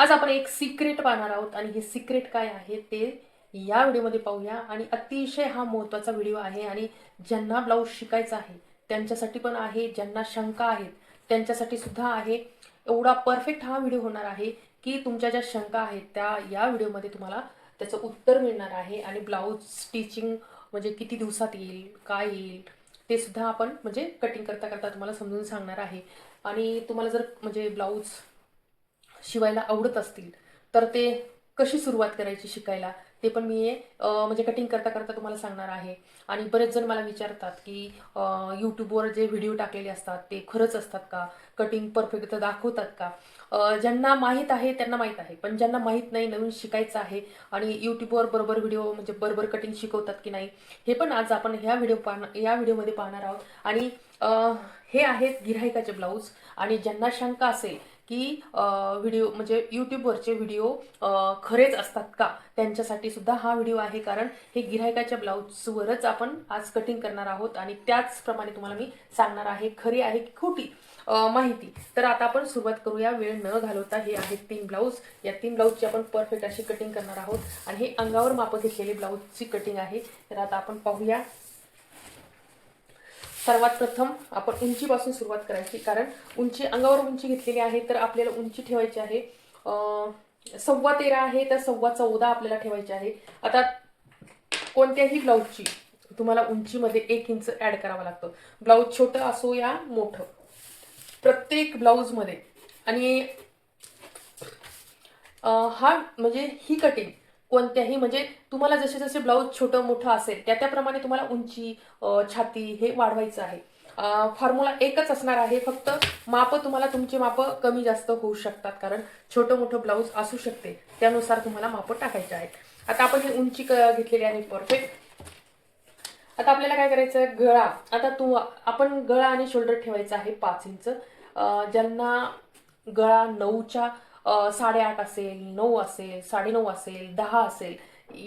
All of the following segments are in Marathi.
आज आपण एक सिक्रेट पाहणार आहोत आणि हे सिक्रेट काय आहे ते या व्हिडिओमध्ये पाहूया. आणि अतिशय हा महत्त्वाचा व्हिडिओ आहे आणि ज्यांना ब्लाऊज शिकायचा आहे त्यांच्यासाठी पण आहे ज्यांना शंका आहेत त्यांच्यासाठी सुद्धा आहे. एवढा परफेक्ट हा व्हिडिओ होणार आहे की तुमच्या ज्या शंका आहेत त्या या व्हिडिओमध्ये तुम्हाला त्याचं उत्तर मिळणार आहे. आणि ब्लाऊज स्टिचिंग म्हणजे किती दिवसात येईल काय येईल ते सुद्धा आपण म्हणजे कटिंग करता करता तुम्हाला समजून सांगणार आहे. आणि तुम्हाला जर म्हणजे ब्लाऊज शिवायला आवडत असतील तर ते कशी सुरुवात करायची शिकायला? ते पण मी म्हणजे कटिंग करता करता तुम्हाला सांगणार आहे. आणि बरेच जण मला विचारतात की यूट्यूबवर जे व्हिडिओ टाकलेले असतात ते खरंच असतात का? कटिंग परफेक्ट दाखवतात का? ज्यांना माहीत आहे त्यांना माहीत आहे. पण ज्यांना माहीत नाही नवीन शिकायचं आहे आणि यूट्यूबवर बरोबर व्हिडिओ म्हणजे बरोबर कटिंग शिकवतात की नाही हे पण आज आपण ह्या व्हिडिओ पाहणार या व्हिडिओमध्ये पाहणार आहोत. आणि हे आहेत गिऱ्हाईकाचे ब्लाऊज आणि ज्यांना शंका असेल की व्हिडिओ म्हणजे यूट्यूबवरचे व्हिडिओ खरेच असतात का? त्यांच्यासाठी सुद्धा हा व्हिडिओ आहे. कारण हे गिऱ्हाईकाच्या ब्लाऊजवरच आपण आज कटिंग करणार आहोत आणि त्याचप्रमाणे तुम्हाला मी सांगणार आहे. खरी आहे की खोटी माहिती. तर आता आपण सुरुवात करूया. वेळ न घालवता हे आहेत तीन ब्लाऊज. या तीन ब्लाऊजची आपण परफेक्ट अशी कटिंग करणार आहोत. आणि हे अंगावर माप घेतलेली ब्लाऊजची कटिंग आहे. तर आता आपण पाहूया. सर्वात प्रथम आपण उंचीपासून सुरुवात करायची कारण उंची अंगावर उंची घेतलेली आहे तर आपल्याला उंची ठेवायची आहे. सव्वा तेरा आहे तर सव्वा चौदा आपल्याला ठेवायची आहे. आता कोणत्याही ब्लाऊजची तुम्हाला उंचीमध्ये एक इंच ॲड करावं लागतं. ब्लाऊज छोटं असो या मोठं. प्रत्येक ब्लाऊजमध्ये आणि हा म्हणजे ही कटिंग कोणत्याही म्हणजे तुम्हाला जसे जसे ब्लाऊज छोटं मोठं असेल त्या त्याप्रमाणे तुम्हाला उंची छाती हे वाढवायचं आहे. फॉर्म्युला एकच असणार आहे फक्त माप तुम्हाला तुमचे माप कमी जास्त होऊ शकतात कारण छोटं मोठं ब्लाऊज असू शकते. त्यानुसार तुम्हाला माप टाकायचे आहेत. आता आपण ही उंची क- घेतलेली आहे परफेक्ट आता आपल्याला काय करायचं आहे गळा. आता तू आपण गळा आणि शोल्डर ठेवायचा आहे पाच इंच. ज्यांना गळा नऊच्या साडेआठ असेल नऊ असेल साडेनऊ असेल दहा असेल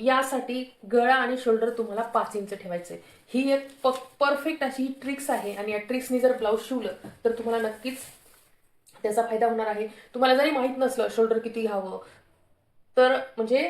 यासाठी गळा आणि शोल्डर तुम्हाला पाच इंच ठेवायचे ही एक प परफेक्ट अशी ही ट्रिक्स आहे आणि या ट्रिक्सनी जर ब्लाऊज शिवलं तर तुम्हाला नक्कीच त्याचा फायदा होणार आहे. तुम्हाला जरी माहीत नसलं शोल्डर किती घ्यावं तर म्हणजे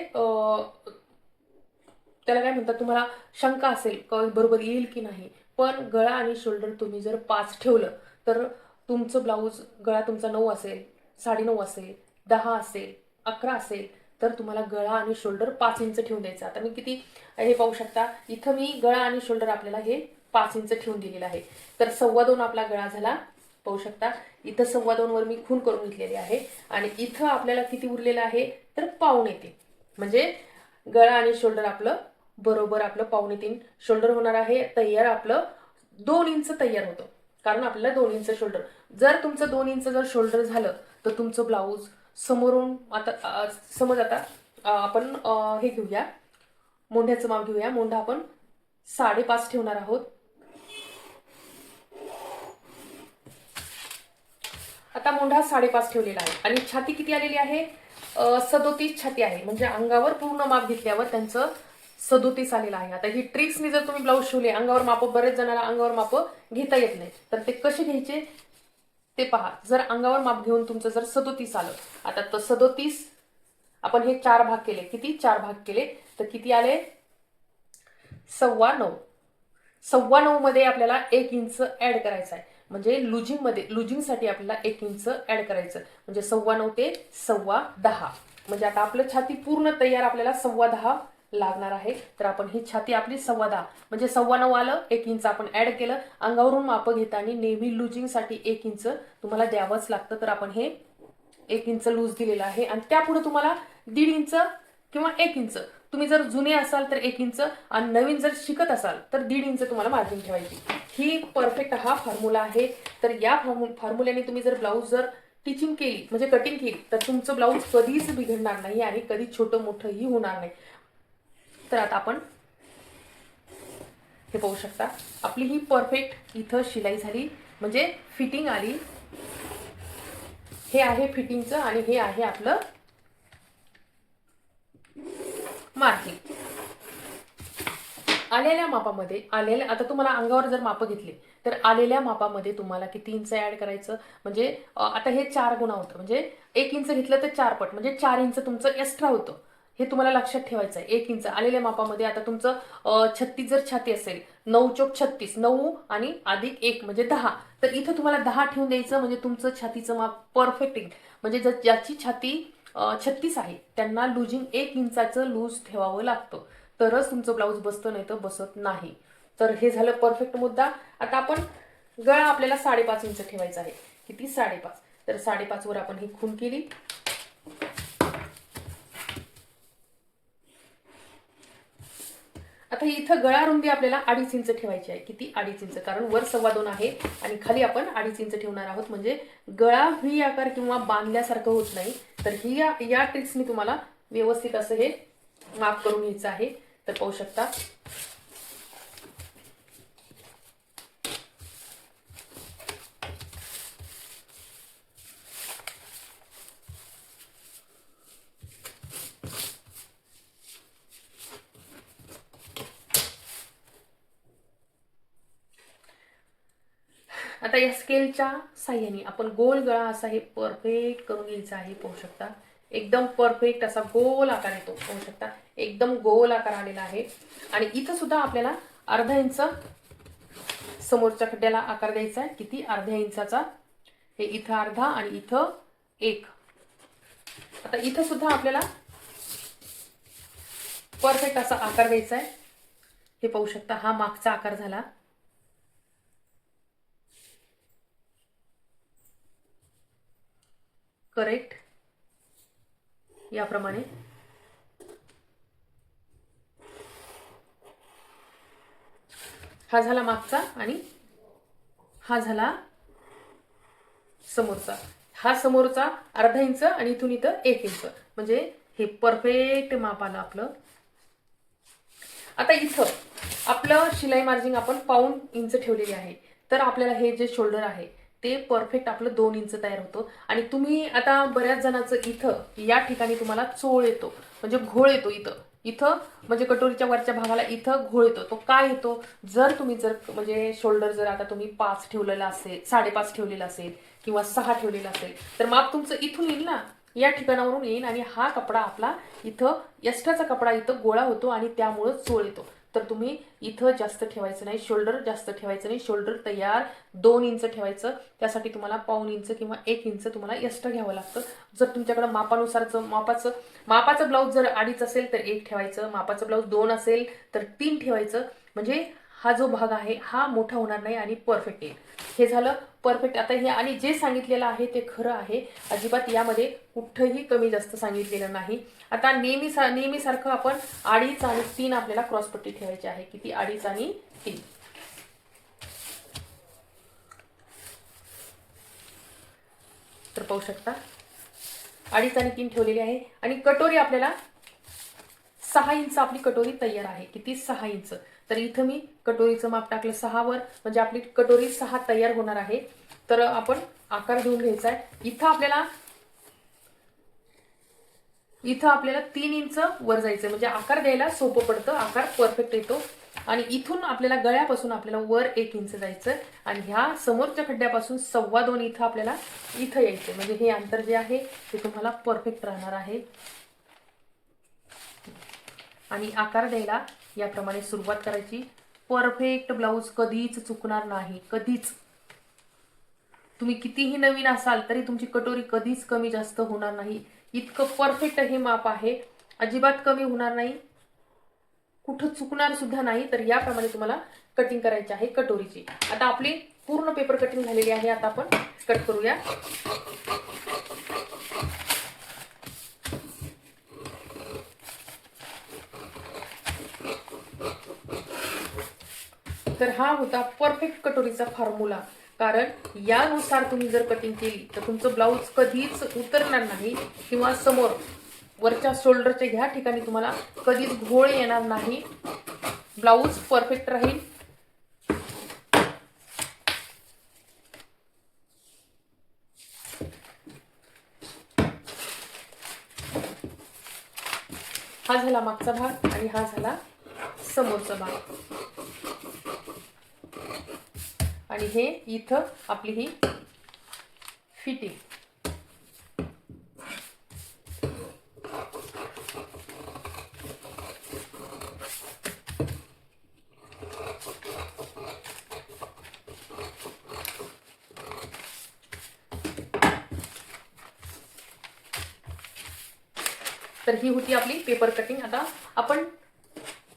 त्याला काय म्हणतात तुम्हाला शंका असेल बरोबर येईल की नाही पण गळा आणि शोल्डर तुम्ही जर पाच ठेवलं तर तुमचं ब्लाऊज गळा तुमचा नऊ असेल साडेनऊ असेल दहा असेल अकरा असेल तर तुम्हाला गळा आणि शोल्डर पाच इंच ठेवून द्यायचं. आता मी किती हे पाहू शकता? इथं मी गळा आणि शोल्डर आपल्याला हे पाच इंच ठेवून दिलेलं आहे. तर सव्वा दोन आपला गळा झाला पाहू शकता? इथं सव्वा दोनवर मी खून करून घेतलेली आहे. आणि इथं आपल्याला किती उरलेलं आहे? तर पाहुणे येते. म्हणजे गळा आणि शोल्डर आपलं बरोबर आपलं पावणे तीन शोल्डर होणार आहे तयार आपलं दोन इंच तयार होतं. कारण आपल्याला दोन इंच शोल्डर जर तुमचं दोन इंच जर शोल्डर झालं तर तुमचं ब्लाऊज समोरून आता समज आता आपण हे घेऊया. मोंढ्याचं माप घेऊया. मोंढा आपण साडेपाच ठेवणार आहोत. आता मोंढा साडेपाच ठेवलेला आहे. आणि छाती किती आलेली आहे? सदोतीस छाती आहे. म्हणजे अंगावर पूर्ण माप घेतल्यावर त्यांचं सदोतीस आलेलं आहे. आता ही ट्रिक्सनी जर तुम्ही ब्लाऊज शिवले अंगावर माप बरेच जणांना अंगावर माप घेता येत नाही. तर ते कसे घ्यायचे? ते पहा. जर अंगावर माप घेऊन तुमचं जर सदोतीस आलं आता तर सदोतीस आपण हे चार भाग केले. किती? चार भाग केले. तर किती आले? सव्वा नऊ. सव्वा नऊ मध्ये आपल्याला एक इंच ऍड करायचा आहे म्हणजे लुजिंगमध्ये लुजिंगसाठी आपल्याला एक इंच ऍड करायचं. म्हणजे सव्वा नऊ ते सव्वा दहा. म्हणजे आता आपलं छाती पूर्ण तयार आपल्याला सव्वा दहा लागणार आहे. तर आपण ही छाती आपली सव्वा दहा म्हणजे सव्वा नऊ आलं एक इंच आपण ऍड केलं. अंगावरून माप घेताना नेहमी लुजिंगसाठी एक इंच तुम्हाला द्यावंच लागतं. तर आपण हे एक इंच लूज दिलेलं आहे. आणि त्यापुढे तुम्हाला दीड इंच किंवा एक इंच तुम्ही जर जुने असाल तर एक इंच आणि नवीन जर शिकत असाल तर दीड इंच तुम्हाला मार्जिन ठेवायची. ही परफेक्ट हा फॉर्म्युला आहे. तर या फॉर्म्युल्याने तुम्ही जर ब्लाऊज जर टिचिंग केली म्हणजे कटिंग केली तर तुमचं ब्लाऊज कधीच बिघडणार नाही आणि कधी छोटं मोठंही होणार नाही. तर आता आपण हे पाहू शकता. आपली ही परफेक्ट इथं शिलाई झाली. म्हणजे फिटिंग आली. हे आहे फिटिंगचं आणि हे आहे आपलं मार्किंग आलेल्या मापामध्ये आलेल्या आता तुम्हाला अंगावर जर माप घेतले तर आलेल्या मापामध्ये तुम्हाला किती इंच ऍड करायचं? म्हणजे आता हे चार गुणा होतं. म्हणजे एक इंच घेतलं तर चार पट. म्हणजे चार इंच तुमचं एक्स्ट्रा होतं. हे तुम्हाला लक्षात ठेवायचं आहे. एक इंच आलेल्या मापामध्ये आता तुमचं छत्तीस जर छाती असेल नऊ चोक छत्तीस नऊ आणि अधिक एक म्हणजे दहा तर इथं तुम्हाला दहा ठेवून द्यायचं म्हणजे तुमचं छातीचं माप परफेक्ट येईल म्हणजे ज ज्याची छाती छत्तीस आहे त्यांना लुजिंग एक इंचाचं लूज ठेवावं लागतं. तरच तुमचं ब्लाऊज बसतं नाही तर बसत नाही. तर हे झालं परफेक्ट मुद्दा. आता आपण गळा आपल्याला साडेपाच इंच ठेवायचा आहे. किती? साडेपाच. तर साडेपाचवर आपण ही खून केली. आता इथं गळा रुंदी आपल्याला अडीच इंच ठेवायची आहे. किती? अडीच इंच. कारण वर सव्वा दोन आहे आणि खाली आपण अडीच इंच ठेवणार आहोत. म्हणजे गळा ही आकार किंवा बांधल्यासारखं होत नाही. तर ही या या ट्रिक्सनी तुम्हाला व्यवस्थित असं हे माफ करून घ्यायचं आहे. तर पाहू शकता. आता या स्केलच्या साह्याने आपण गोल गळा असा हे परफेक्ट करून घ्यायचा आहे पाहू शकता. एकदम परफेक्ट असा गोल आकार येतो पाहू शकता. एकदम गोल आकार आलेला आहे. आणि इथं सुद्धा आपल्याला अर्धा इंच समोरच्या खड्ड्याला आकार द्यायचा आहे. किती? अर्ध्या इंचाचा. हे इथं अर्धा आणि इथं एक. आता इथं सुद्धा आपल्याला परफेक्ट असा आकार द्यायचा आहे. हे पाहू शकता हा मागचा आकार झाला. करेक्ट? याप्रमाणे. हा झाला मागचा आणि हा झाला समोरचा. हा समोरचा अर्धा इंच आणि इथून इथं एक इंच. म्हणजे हे परफेक्ट माप आलं आपलं. आता इथं आपलं शिलाई मार्जिन आपण पाऊन इंच ठेवलेली आहे. तर आपल्याला हे जे शोल्डर आहे ते परफेक्ट आपलं दोन इंच तयार होतं. आणि तुम्ही आता बऱ्याच जणांचं इथं या ठिकाणी तुम्हाला चोळ येतो. म्हणजे घोळ येतो इथं. इथं म्हणजे कटोरीच्या वरच्या भागाला इथं घोळ येतो. तो काय येतो? जर तुम्ही जर म्हणजे शोल्डर जर आता तुम्ही पाच ठेवलेला असेल साडेपाच ठेवलेला असेल किंवा सहा ठेवलेला असेल तर माप तुमचं इथून येईल ना. या ठिकाणावरून येईल आणि हा कपडा आपला इथं एक्स्ट्राचा कपडा इथं गोळा होतो आणि त्यामुळं चोळ येतो. तर तुम्ही इथं जास्त ठेवायचं नाही शोल्डर जास्त ठेवायचं नाही शोल्डर तयार दोन इंच ठेवायचं. त्यासाठी तुम्हाला पाऊन इंच किंवा एक इंच तुम्हाला एक्स्ट्रा घ्यावं लागतं. जर तुमच्याकडे मापानुसारचं मापाचं मापाचं ब्लाऊज जर अडीच असेल तर एक ठेवायचं. मापाचं ब्लाऊज दोन असेल तर तीन ठेवायचं. म्हणजे हा जो भाग आहे हा मोठा होणार नाही आणि परफेक्ट येईल. हे झालं परफेक्ट आता हे आणि जे सांगितलेलं आहे ते खरं आहे. अजिबात यामध्ये कुठंही कमी जास्त सांगितलेलं नाही. आता नेहमी सा नेहमीसारखं आपण अडीच आणि तीन आपल्याला क्रॉसपट्टी ठेवायची आहे. किती? अडीच आणि तीन. तर पाहू शकता. अडीच आणि तीन ठेवलेली आहे. आणि कटोरी आपल्याला सहा इंच आपली कटोरी तयार आहे. किती? सहा इंच. तर इथं मी कटोरीचं माप टाकलं सहावर. म्हणजे आपली कटोरी सहा तयार होणार आहे. तर आपण आकार घेऊन घ्यायचा आहे. इथं आपल्याला इथं आपल्याला तीन इंच वर जायचं म्हणजे आकार द्यायला सोपं पडतं. आकार परफेक्ट येतो. आणि इथून आपल्याला गळ्यापासून आपल्याला वर एक इंच जायचं आणि ह्या समोरच्या खड्ड्यापासून सव्वा दोन इथं आपल्याला इथं यायचं म्हणजे हे अंतर जे आहे ते तुम्हाला परफेक्ट राहणार आहे. आणि आकार द्यायला याप्रमाणे सुरुवात करायची. परफेक्ट ब्लाऊज कधीच चुकणार नाही. कधीच. तुम्ही कितीही नवीन असाल तरी तुमची कटोरी कधीच कमी जास्त होणार नाही. इतकं परफेक्ट हे माप आहे. अजिबात कमी होणार नाही. कुठं चुकणार सुद्धा नाही. तर याप्रमाणे तुम्हाला कटिंग करायची आहे कटोरीची. आता आपली पूर्ण पेपर कटिंग झालेली आहे. आता आपण कट करूया. तर हा होता परफेक्ट कटोरीचा फॉर्म्युला कारण यानुसार तुम्ही जर कटिंग केली तर तुमचं ब्लाऊज कधीच उतरणार नाही किंवा समोर वरच्या शोल्डरच्या ह्या ठिकाणी तुम्हाला कधीच घोळ येणार नाही. ब्लाऊज परफेक्ट राहील. हा झाला मागचा भाग आणि हा झाला समोरचा भाग. आणि हे इथं आपली ही फिटिंग तर ही होती आपली पेपर कटिंग आता आपण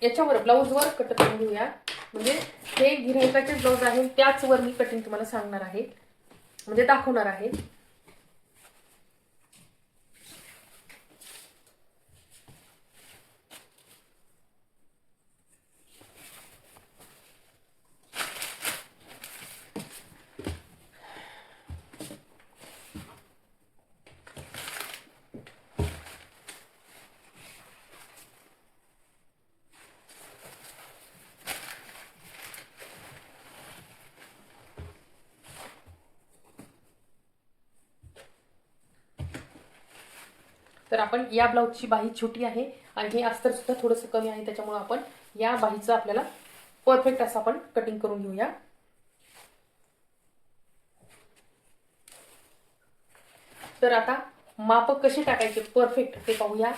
याच्यावर ब्लाऊजवर कट करून घेऊया म्हणजे हे गिरायकाचे ब्लाऊज आहे त्याचवर मी कटिंग तुम्हाला सांगणार आहे. म्हणजे दाखवणार आहे. तर आपण या ब्लाऊजची बाही छोटी आहे आणि हे अस्तर सुद्धा थोडंसं कमी आहे त्याच्यामुळे आपण या बाहीचं आपल्याला परफेक्ट असं आपण कटिंग करून घेऊया. तर आता माप कशी टाकायचे? परफेक्ट ते पाहूया.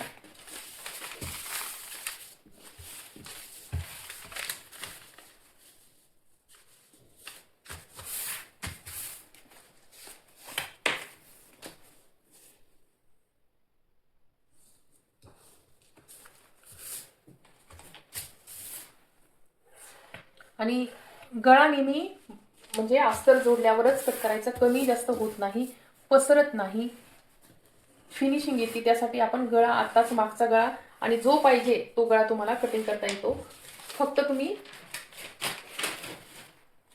आणि गळा नेहमी म्हणजे अस्तर जोडल्यावरच कट करायचा. कमी जास्त होत नाही पसरत नाही. फिनिशिंग येते त्यासाठी आपण गळा आत्ताच मागचा गळा आणि जो पाहिजे तो गळा तुम्हाला कटिंग करता येतो. फक्त तुम्ही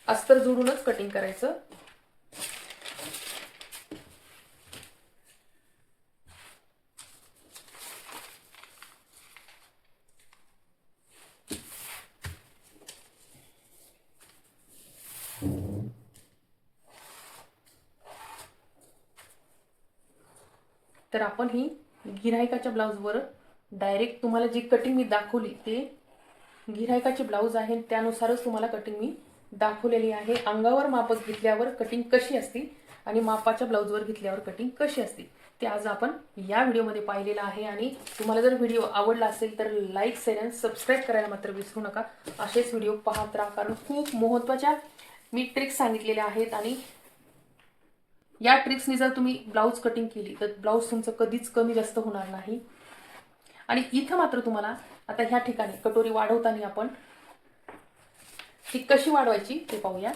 अस्तर जोडूनच कटिंग करायचं. तर आपण ही गिऱ्हाईकाच्या ब्लाऊजवर डायरेक्ट तुम्हाला जी कटिंग मी दाखवली ते गिऱ्हाईकाचे ब्लाऊज आहे. त्यानुसारच तुम्हाला कटिंग मी दाखवलेली आहे. अंगावर मापच घेतल्यावर कटिंग कशी असते आणि मापाच्या ब्लाऊजवर घेतल्यावर कटिंग कशी असते ते आज आपण या व्हिडिओमध्ये पाहिलेलं आहे. आणि तुम्हाला जर व्हिडिओ आवडला असेल तर लाईक शेअर आणि सबस्क्राईब करायला मात्र विसरू नका. असेच व्हिडिओ पाहत राहा. कारण खूप महत्त्वाच्या मी ट्रिक्स सांगितलेल्या आहेत आणि या ट्रिक्सनी जर तुम्ही ब्लाऊज कटिंग केली तर ब्लाऊज तुमचं कधीच कमी जास्त होणार नाही. आणि इथं मात्र तुम्हाला आता ह्या ठिकाणी कटोरी वाढवताना आपण ती कशी वाढवायची ते पाहूया.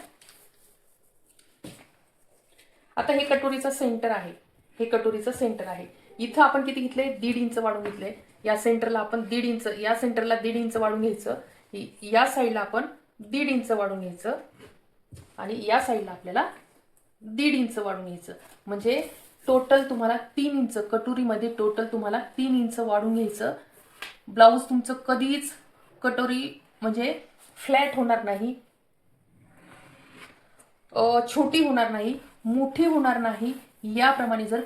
आता हे कटोरीचं सेंटर आहे. हे कटोरीचं सेंटर आहे. इथं आपण किती घेतले? दीड इंच वाढून घेतले. या सेंटरला आपण दीड इंच या सेंटरला दीड इंच वाढून घ्यायचं. या साईडला आपण दीड इंच वाढून घ्यायचं. आणि या साईडला आपल्याला दीड इंच वाढून घ्यायचं. म्हणजे टोटल तुम्हाला तीन इंच कटोरीमध्ये टोटल तुम्हाला तीन इंच वाढून घ्यायचं. ब्लाऊज तुमचं कधीच कटोरी म्हणजे फ्लॅट होणार नाही. छोटी होणार नाही मोठी होणार नाही. याप्रमाणे जर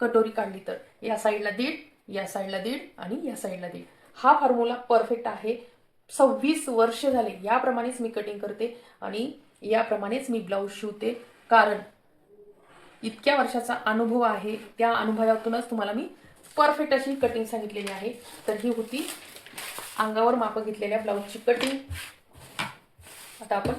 कटोरी काढली तर. या साईडला दीड या साईडला दीड आणि या साईडला दीड. हा फॉर्म्युला परफेक्ट आहे. सव्वीस वर्ष झाले. याप्रमाणेच मी कटिंग करते आणि याप्रमाणेच मी ब्लाऊज शिवते. कारण इतक्या वर्षाचा अनुभव आहे. त्या अनुभवातूनच तुम्हाला मी परफेक्ट अशी कटिंग सांगितलेली आहे. तर ही होती अंगावर माप घेतलेल्या ब्लाऊजची कटिंग आता आपण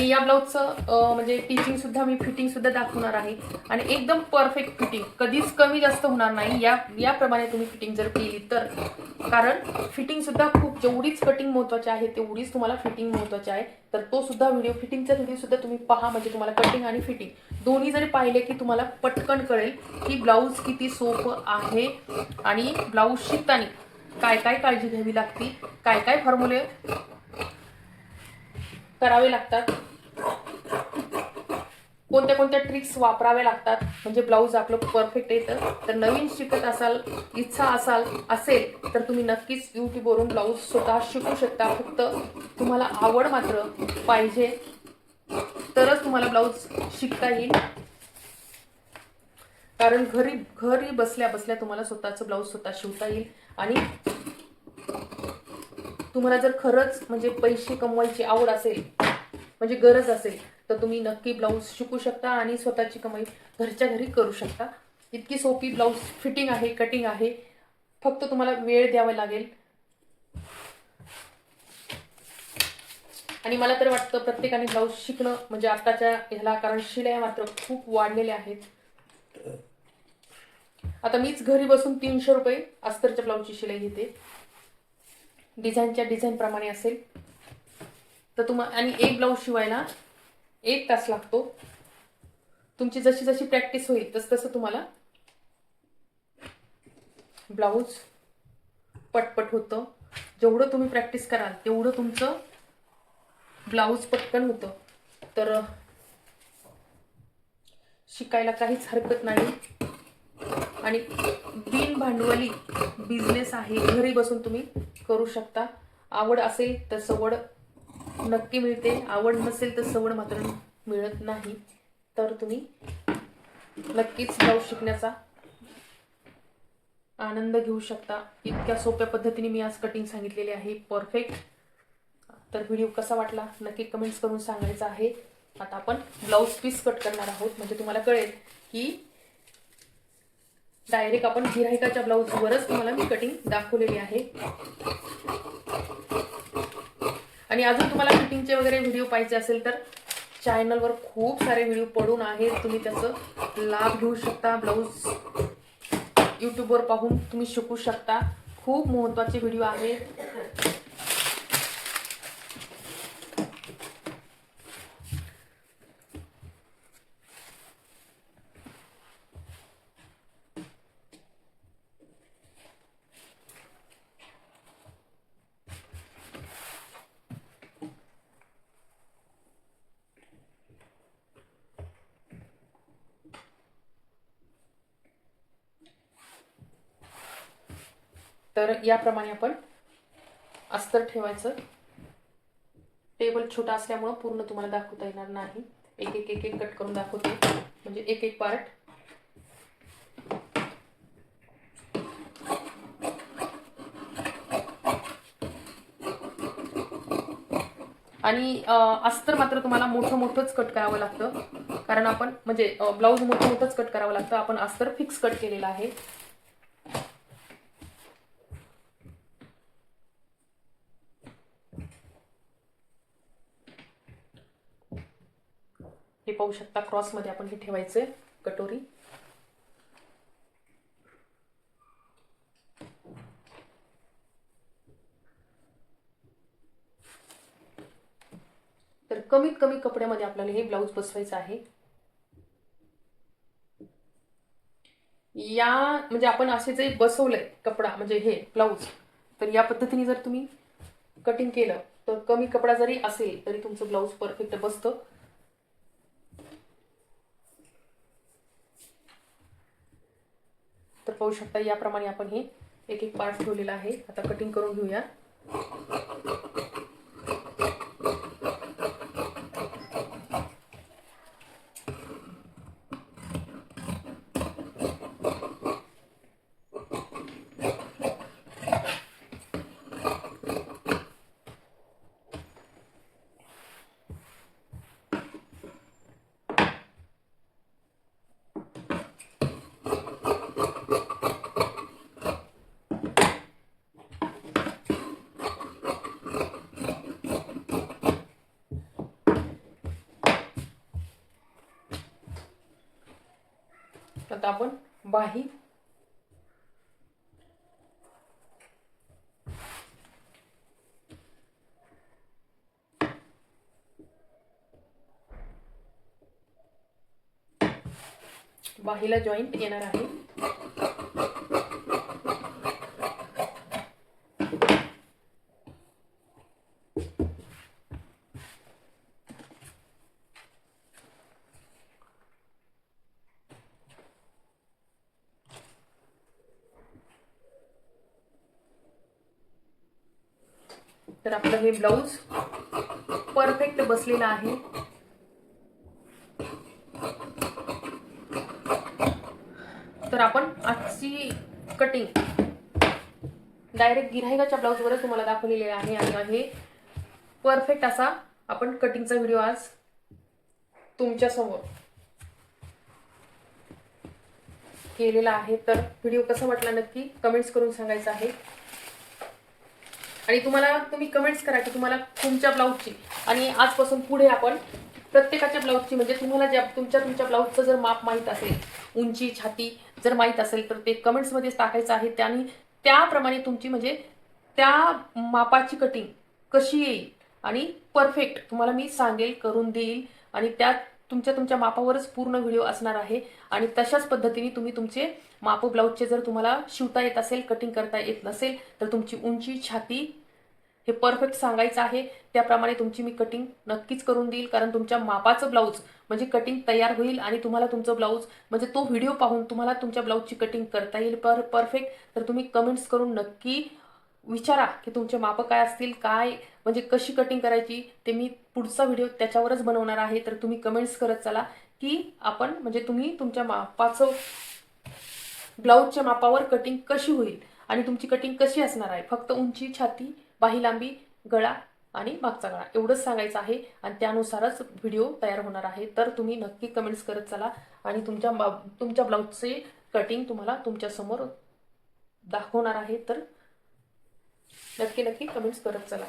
आणि या ब्लाऊजचं म्हणजे टिचिंग सुद्धा मी फिटिंग सुद्धा दाखवणार आहे. आणि एकदम परफेक्ट फिटिंग कधीच कमी जास्त होणार नाही. या याप्रमाणे तुम्ही फिटिंग जर केली तर. कारण फिटिंग सुद्धा खूप जेवढीच कटिंग महत्वाची आहे तेवढीच तुम्हाला फिटिंग महत्वाची आहे. तर तो सुद्धा व्हिडिओ फिटिंगचा व्हिडिओ सुद्धा तुम्ही पहा म्हणजे तुम्हाला कटिंग आणि फिटिंग दोन्ही जरी पाहिले की तुम्हाला पटकन कळेल की ब्लाऊज किती सोपं आहे. आणि ब्लाऊज शिकताना काय काय काळजी घ्यावी लागते? काय काय फॉर्म्युले करावे लागतात? कोणत्या कोणत्या ट्रिक्स वापराव्या लागतात? म्हणजे ब्लाऊज आपलं परफेक्ट येतं तर नवीन शिकत असाल इच्छा असाल असेल तर तुम्ही नक्कीच यूट्यूबवरून ब्लाऊज स्वतः शिकू शकता. फक्त तुम्हाला आवड मात्र पाहिजे. तरच तुम्हाला ब्लाऊज शिकता येईल. कारण घरी घरी बसल्या बसल्या तुम्हाला स्वतःचं ब्लाऊज स्वतः शिवता येईल. आणि तुम्हाला जर खरंच म्हणजे पैसे कमवायची आवड असेल म्हणजे गरज असेल तर तुम्ही नक्की ब्लाऊज शिकू शकता आणि स्वतःची कमाई घरच्या घरी करू शकता. इतकी सोपी ब्लाऊज फिटिंग आहे कटिंग आहे. फक्त तुम्हाला वेळ द्यावा लागेल. आणि मला तर वाटतं प्रत्येकाने ब्लाऊज शिकणं म्हणजे आत्ताच्या ह्याला कारण शिलाई मात्र खूप वाढलेल्या आहेत. आता मीच घरी बसून तीनशे रुपये अस्तरच्या ब्लाऊजची शिलाई घेते. डिझाईनच्या डिझाईन प्रमाणे असेल. तर तुम्हा आणि एक ब्लाऊज शिवायला एक तास लागतो. तुमची जशी जशी प्रॅक्टिस होईल तस तसं तुम्हाला ब्लाऊज पटपट होतं. जेवढं तुम्ही प्रॅक्टिस कराल तेवढं तुमचं ब्लाऊज पटकन होतं. तर शिकायला काहीच हरकत नाही. आणि बिन भांडवली बिझनेस आहे. घरी बसून तुम्ही करू शकता. आवड असेल तर सवड नक्की मिळते. आवड नसेल तर सवड मात्र मिळत नाही. तर तुम्ही नक्कीच ब्लाऊज शिकण्याचा आनंद घेऊ शकता. इतक्या सोप्या पद्धतीने मी आज कटिंग सांगितलेली आहे. परफेक्ट तर व्हिडिओ कसा वाटला? नक्की कमेंट्स करून सांगायचा आहे. आता आपण ब्लाऊज पीस कट करणार आहोत. म्हणजे तुम्हाला कळेल की डायरेक्ट आपण गिराहिकाच्या ब्लाऊजवरच तुम्हाला मी कटिंग दाखवलेली आहे. आणि अजून तुम्हाला फिटिंगचे वगैरे व्हिडिओ पाहिजे असेल तर चॅनलवर खूप सारे व्हिडिओ पडून आहेत. तुम्ही त्याचं लाभ घेऊ शकता. ब्लाऊज यूट्यूबवर पाहून तुम्ही शिकू शकता. खूप महत्त्वाचे व्हिडिओ आहेत. तर याप्रमाणे आपण अस्तर ठेवायचं. टेबल छोटा असल्यामुळं पूर्ण तुम्हाला दाखवता येणार नाही. एक एक एक एक कट करून दाखवते. म्हणजे एक एक पार्ट आणि अस्तर मात्र तुम्हाला मोठं मोठंच कट करावं लागतं. कारण आपण म्हणजे ब्लाऊज मोठं मोठंच कट करावं लागतं. आपण अस्तर फिक्स कट केलेलं आहे. पाहू शकता. क्रॉसमध्ये आपण हे ठेवायचं. कटोरी. तर कमीत कमी कपड्यामध्ये आपल्याला हे ब्लाऊज बसवायचं आहे. या म्हणजे आपण असे जे बसवलंय कपडा म्हणजे हे ब्लाऊज तर या पद्धतीने जर तुम्ही कटिंग केलं तर कमी कपडा जरी असेल तरी तुमचं ब्लाऊज परफेक्ट बसतं. तर पाहू शकता याप्रमाणे आपण हे एक एक पार्ट ठेवलेला आहे. आता कटिंग करून घेऊया. बाही. बाहीला जॉईंट येणार आहे. तर आपलं हे ब्लाऊज परफेक्ट बसलेलं आहे. तर आपण आजची कटिंग डायरेक्ट गिराहिकाच्या ब्लाऊजवरच तुम्हाला दाखवलेली आहे आणि हे परफेक्ट असा आपण कटिंगचा व्हिडिओ आज तुमच्यासमोर केलेला आहे. तर व्हिडिओ कसा वाटला नक्की कमेंट्स करून सांगायचं आहे. आणि तुम्हाला तुम्ही कमेंट्स करा की तुम्हाला तुमच्या ब्लाऊजची आणि आजपासून पुढे आपण प्रत्येकाच्या ब्लाऊजची म्हणजे तुम्हाला ज्या तुमच्या तुमच्या ब्लाऊजचं जर माप माहीत असेल उंची छाती जर माहीत असेल तर ते कमेंट्समध्येच टाकायचं आहे. त्याने त्याप्रमाणे तुमची म्हणजे त्या मापाची कटिंग कशी येईल आणि परफेक्ट तुम्हाला मी सांगेल करून देईल. आणि त्या तुमच्या तुमच्या मापावरच पूर्ण व्हिडिओ असणार आहे. आणि तशाच पद्धतीने तुम्ही तुमचे माप ब्लाऊजचे जर तुम्हाला शिवता येत असेल कटिंग करता येत नसेल तर तुमची उंची छाती हे परफेक्ट सांगायचं आहे. त्याप्रमाणे तुमची मी कटिंग नक्कीच करून देईल. कारण तुमच्या मापाचं ब्लाऊज म्हणजे कटिंग तयार होईल आणि तुम्हाला तुमचं ब्लाऊज म्हणजे तो व्हिडिओ पाहून तुम्हाला तुमच्या ब्लाऊजची कटिंग करता येईल. पर परफेक्ट तर तुम्ही कमेंट्स करून नक्की विचारा की तुमचे मापं काय असतील काय म्हणजे कशी कटिंग करायची ते मी पुढचा व्हिडिओ त्याच्यावरच बनवणार आहे. तर तुम्ही कमेंट्स करत चला की आपण म्हणजे तुम्ही तुमच्या मापाचं ब्लाऊजच्या मापावर कटिंग कशी होईल आणि तुमची कटिंग कशी असणार आहे. फक्त उंची छाती बाही लांबी गळा आणि मागचा गळा. एवढंच सांगायचं आहे आणि त्यानुसारच व्हिडिओ तयार होणार आहे. तर तुम्ही नक्की कमेंट्स करत चला आणि तुमच्या तुमच्या ब्लाऊजचे कटिंग तुम्हाला तुमच्यासमोर दाखवणार आहे. तर नक्की नक्की कमेंट्स करत चला.